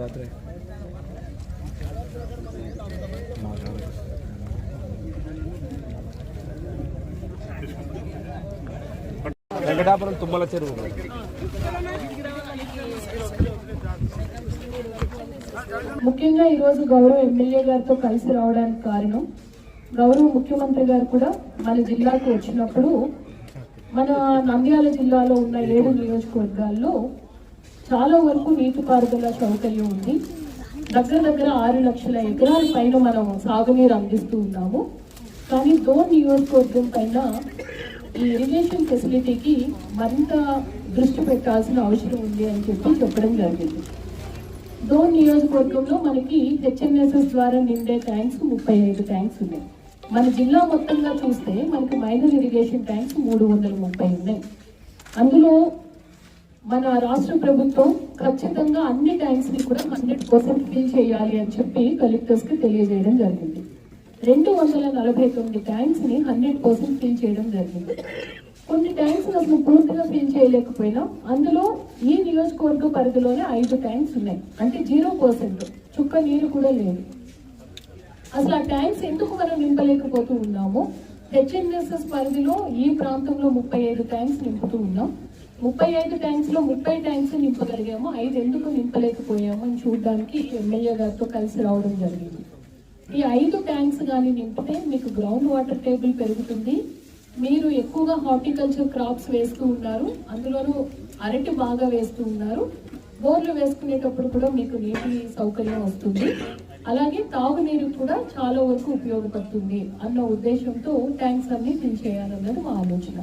రాత్రి వెంకటాపురం తుమ్మల చెరువు. ముఖ్యంగా ఈరోజు గౌరవ ఎమ్మెల్యే గారితో కలిసి రావడానికి కారణం గౌరవ ముఖ్యమంత్రి గారు కూడా మన జిల్లాకు వచ్చినప్పుడు మన నంద్యాల జిల్లాలో ఉన్న ఏడు నియోజకవర్గాల్లో చాలా వరకు నీటిపారుదల సౌకర్యం ఉంది. దగ్గర దగ్గర ఆరు లక్షల ఎకరాల పైన మనం సాగునీరు అందిస్తూ ఉన్నాము. కానీ దోన్ నియోజకవర్గం పైన ఈ ఇరిగేషన్ ఫెసిలిటీకి మరింత దృష్టి పెట్టాల్సిన అవసరం ఉంది అని చెప్పి చెప్పడం జరిగింది. డోన్ నియోజకవర్గంలో మనకి హెచ్ఎన్ఎస్ఎస్ ద్వారా నిండే ట్యాంక్స్ ముప్పై ఐదు ట్యాంక్స్ ఉన్నాయి. మన జిల్లా మొత్తంగా చూస్తే మనకి మైనర్ ఇరిగేషన్ ట్యాంక్స్ మూడు వందల ముప్పై ఉన్నాయి. అందులో మన రాష్ట్ర ప్రభుత్వం ఖచ్చితంగా అన్ని ట్యాంక్స్ని కూడా హండ్రెడ్ పర్సెంట్ ఫిల్ చేయాలి అని చెప్పి కలెక్టర్స్కి తెలియజేయడం జరిగింది. రెండు వందల నలభై తొమ్మిది ట్యాంక్స్ని హండ్రెడ్ పర్సెంట్ ఫిల్ చేయడం జరిగింది. కొన్ని ట్యాంక్స్ అసలు పూర్తిగా ఫిల్ చేయలేకపోయినా అందులో ఈ నియోజకవర్గ పరిధిలోనే ఐదు ట్యాంక్స్ ఉన్నాయి. అంటే జీరో పర్సెంట్ చుక్క నీరు కూడా లేదు. అసలు ఆ ట్యాంక్స్ ఎందుకు మనం నింపలేకపోతూ ఉన్నాము హెచ్ఎన్ఎస్ఎస్ పరిధిలో ఈ ప్రాంతంలో ముప్పై ఐదు ట్యాంక్స్ నింపుతూ ఉన్నాం. ముప్పై ఐదు ట్యాంక్స్లో ముప్పై ట్యాంక్స్ నింపగలిగాము. ఐదు ఎందుకు నింపలేకపోయాము అని చూడడానికి ఎమ్మెల్యే గారితో కలిసి రావడం జరిగింది. ఈ ఐదు ట్యాంక్స్ కానీ నింపితే మీకు గ్రౌండ్ వాటర్ టేబుల్ పెరుగుతుంది. మీరు ఎక్కువగా హార్టికల్చర్ క్రాప్స్ వేస్తూ ఉన్నారు. అందులోనూ అరటి బాగా వేస్తూ ఉన్నారు. బోర్లు వేసుకునేటప్పుడు కూడా మీకు నీటి సౌకర్యం వస్తుంది. అలాగే తాగునీరు కూడా చాలా వరకు ఉపయోగపడుతుంది అన్న ఉద్దేశంతో ట్యాంక్స్ అన్ని ఫిల్ చేయాలన్నది మా ఆలోచన.